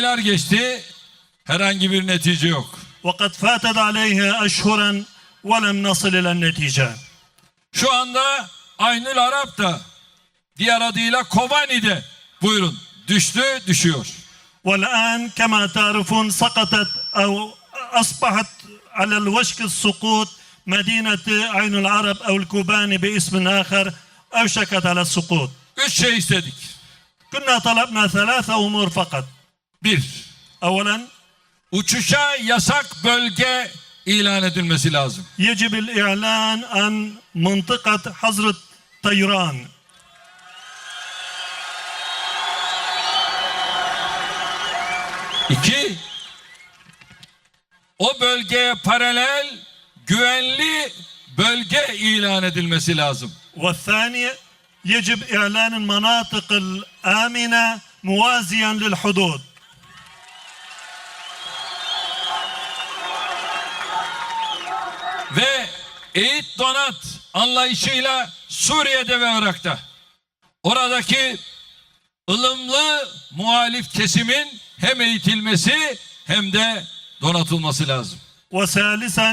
Aylar geçti. Herhangi bir netice yok. وقد فاتت عليها أشهرا ولم نصل إلى النتيجة Şu anda Aynül Arap da diğer adıyla Kobani'de buyurun düştü düşüyor. والآن كما تعرفون سقطت أو أصبحت على الوشك السقوط مدينة عين العرب أو الكوباني باسم آخر أوشكت على السقوط Üç şey istedik. كنا طلبنا ثلاثة أمور فقط Bir, evvelen uçuşa yasak bölge ilan edilmesi lazım. Yecibil i'lan an mıntıkat Hazret Tayran. İki, o bölgeye paralel güvenli bölge ilan edilmesi lazım. Ve saniye, yecib i'lanın manatıkıl amine muvaziyen lil hudud. Ve eğit donat anlayışıyla Suriye'de ve Irak'ta oradaki ılımlı muhalif kesimin hem eğitilmesi hem de donatılması lazım. وثالثا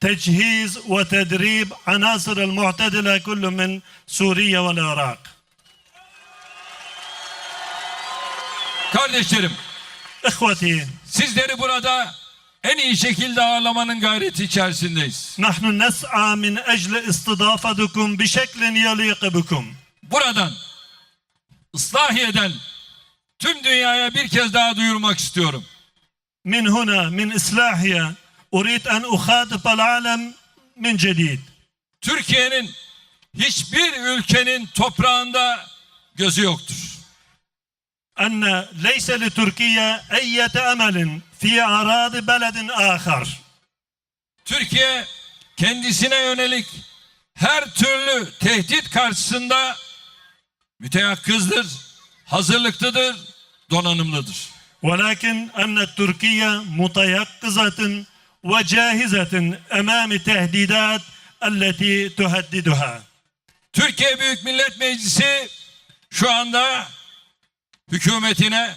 تجهيز وتدريب عناصر المعتدلة كل من سوريا والعراق Kardeşlerim إخوتي sizleri burada en iyi şekilde ağırlamanın gayreti içerisindeyiz. Nahnu nes'a min ecle istidafetukum bi şeklin yaliqe bikum. Buradan ıslahiyeden tüm dünyaya bir kez daha duyurmak istiyorum. Min huna min islahiye urid en uhatibel alem min cedid. Türkiye'nin hiçbir ülkenin toprağında gözü yoktur. Enne leyse li Türkiye eyyete emelin fi aradi beledin ahar. Türkiye kendisine yönelik her türlü tehdit karşısında müteyakkızdır, hazırlıklıdır, donanımlıdır. Velakin enne Türkiye mutayakkızatın ve cahizatin emami tehdidat elleti tuhaddiduha. Türkiye Büyük Millet Meclisi şu anda hükümetine,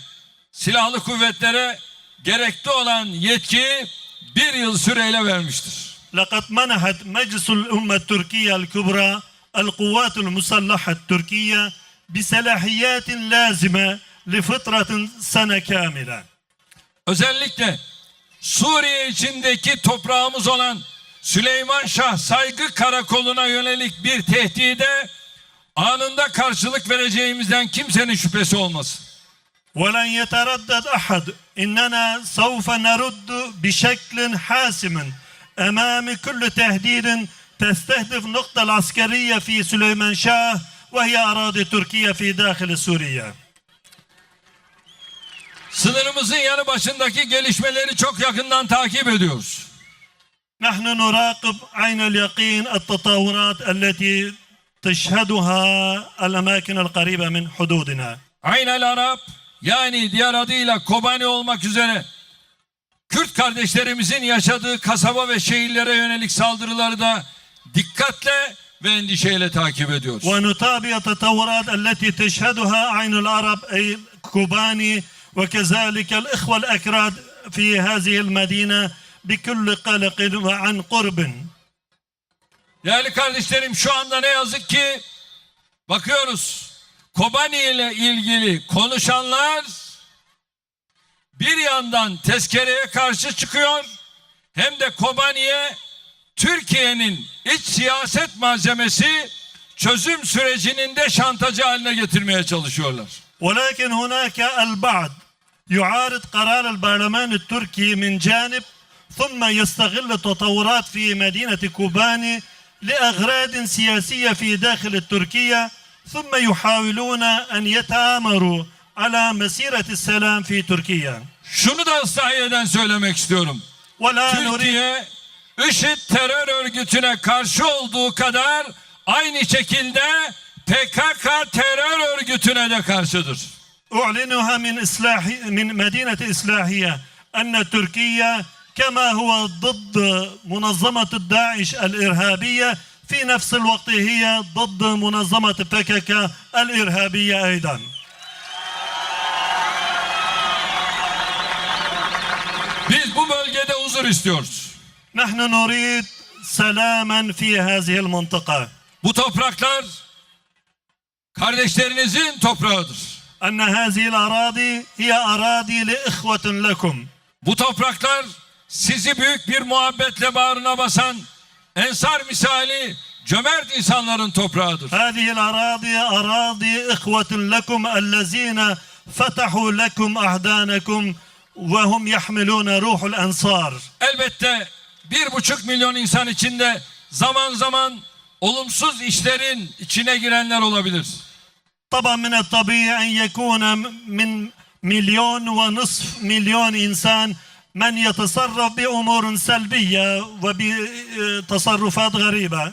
silahlı kuvvetlere gerekli olan yetkiyi bir yıl süreyle vermiştir. لقد منحت مجلس الأمة التركية الكبرى القوات المسلحة التركية بصلاحيات لازمة لفترة سنة كاملة Özellikle Suriye içindeki toprağımız olan Süleyman Şah Saygı Karakolu'na yönelik bir tehdide anında karşılık vereceğimizden kimsenin şüphesi olmasın. ولن يتردد أحد إننا سوف نرد بشكل حاسم أمام كل تهديد تستهدف النقطة العسكرية في سليمان شاه وهي أراضي تركيا في داخل سوريا Sınırımızın yanı başındaki gelişmeleri çok yakından takip ediyoruz. نحن نراقب عين اليقين التطورات التي تشهدها الأماكن القريبة من حدودنا Aynel Arap yani diğer adıyla Kobani olmak üzere Kürt kardeşlerimizin yaşadığı kasaba ve şehirlere yönelik saldırıları da dikkatle ve endişeyle takip ediyoruz. ونتابع التطورات التي تشهدها عين العرب أي كوباني وكذلك الإخوة الأكراد في هذه المدينة بكل قلق وعن قرب Değerli kardeşlerim şu anda ne yazık ki bakıyoruz Kobani ile ilgili konuşanlar bir yandan tezkereye karşı çıkıyor hem de Kobani'ye Türkiye'nin iç siyaset malzemesi çözüm sürecinin de şantajı haline getirmeye çalışıyorlar. ولكن هناك البعض يعارض قرار البرلمان التركي من جانب ثم يستغل التطورات في مدينة كوباني لأغراض سياسية في داخل التركية ثم يحاولون أن يتآمروا على مسيرة السلام في تركيا Şunu da Islahiye'den söylemek istiyorum. ولا نريد Türkiye IŞİD terör örgütüne karşı olduğu kadar aynı şekilde PKK terör örgütüne de karşıdır. أعلنها من إصلاح من مدينة إصلاحية أن تركيا كما هو ضد منظمة الداعش الإرهابية في نفس الوقت هي ضد منظمة PKK الإرهابية أيضا huzur istiyoruz. نحن نريد سلاما في هذه المنطقة Bu topraklar kardeşlerinizin toprağıdır. أن هذه الأراضي هي أراضي لإخوة لكم Bu topraklar sizi büyük bir muhabbetle bağrına basan ensar misali cömert insanların toprağıdır. Hadihil aradiye aradiye ihvetun lekum ellezine fetahu lekum ahdanakum ve hum yahmilune ruhul ensar. Elbette bir buçuk milyon insan içinde zaman zaman olumsuz işlerin içine girenler olabilir. Taban min tabii en yekune min milyon ve nısf milyon insan men yetasarraf bi umurun selbiye ve bi e, tasarrufat garibe.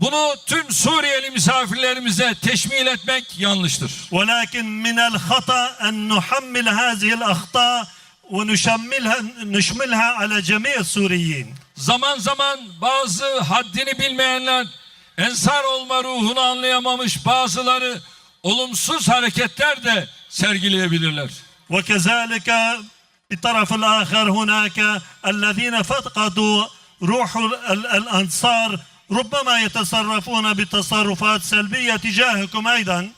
Bunu tüm Suriyeli misafirlerimize teşmil etmek yanlıştır. Velakin minel hata en nuhammil hazihil ahta ve nuşammilha nuşmilha ala cemii Suriyin. Zaman zaman bazı haddini bilmeyenler ensar olma ruhunu anlayamamış bazıları olumsuz hareketler de sergileyebilirler. Ve kezalike بالطرف الآخر هناك الذين فقدوا روح ال- الأنصار ربما يتصرفون بتصرفات سلبية تجاهكم أيضا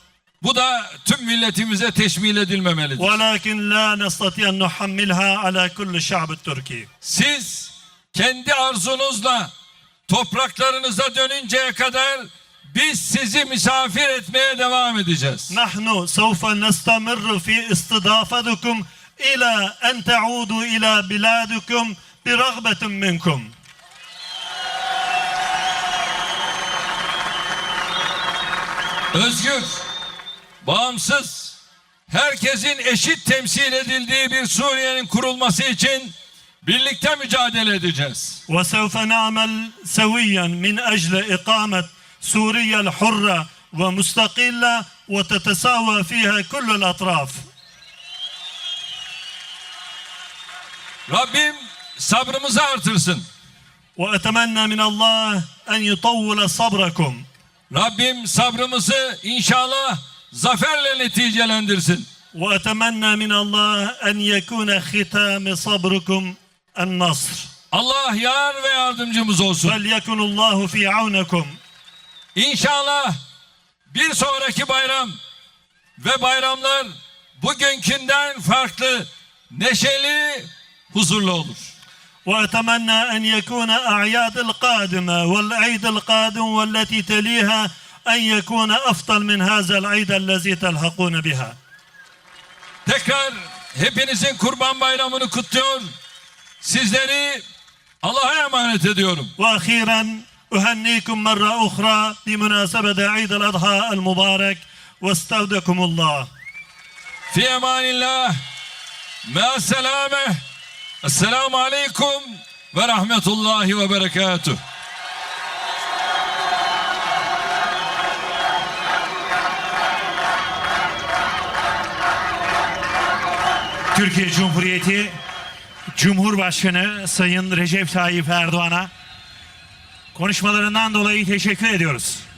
Bu da tüm milletimize teşmil edilmemelidir. ولكن لا نستطيع أن نحملها على كل الشعب التركي Siz kendi arzunuzla topraklarınıza dönünceye kadar biz sizi misafir etmeye devam edeceğiz. نحن سوف نستمر في استضافتكم إلى أن تعودوا إلى بلادكم برغبة منكم Özgür, bağımsız, herkesin eşit temsil edildiği bir Suriye'nin kurulması için birlikte mücadele edeceğiz. وسوف نعمل سويا من أجل إقامة سوريا الحرة ومستقلة وتتساوى فيها كل الأطراف Rabbim sabrımızı artırsın. وأتمنى من الله أن يطول صبركم Rabbim sabrımızı inşallah zaferle neticelendirsin. وأتمنى من الله أن يكون ختام صبركم النصر Allah yar ve yardımcımız olsun. فليكن الله في عونكم İnşallah bir sonraki bayram ve bayramlar bugünkünden farklı, neşeli, huzurlu olur. وأتمنى أن يكون أعياد القادمة والعيد القادم والتي تليها أن يكون أفضل من هذا العيد الذي تلحقون بها Tekrar hepinizin kurban bayramını kutluyor. Sizleri Allah'a emanet ediyorum. وأخيرا أهنيكم مرة أخرى بمناسبة عيد الأضحى المبارك واستودعكم الله Fi emanillah. Me'as selame. Esselamu aleyküm ve rahmetullahi ve berekatuh. Türkiye Cumhuriyeti Cumhurbaşkanı Sayın Recep Tayyip Erdoğan'a konuşmalarından dolayı teşekkür ediyoruz.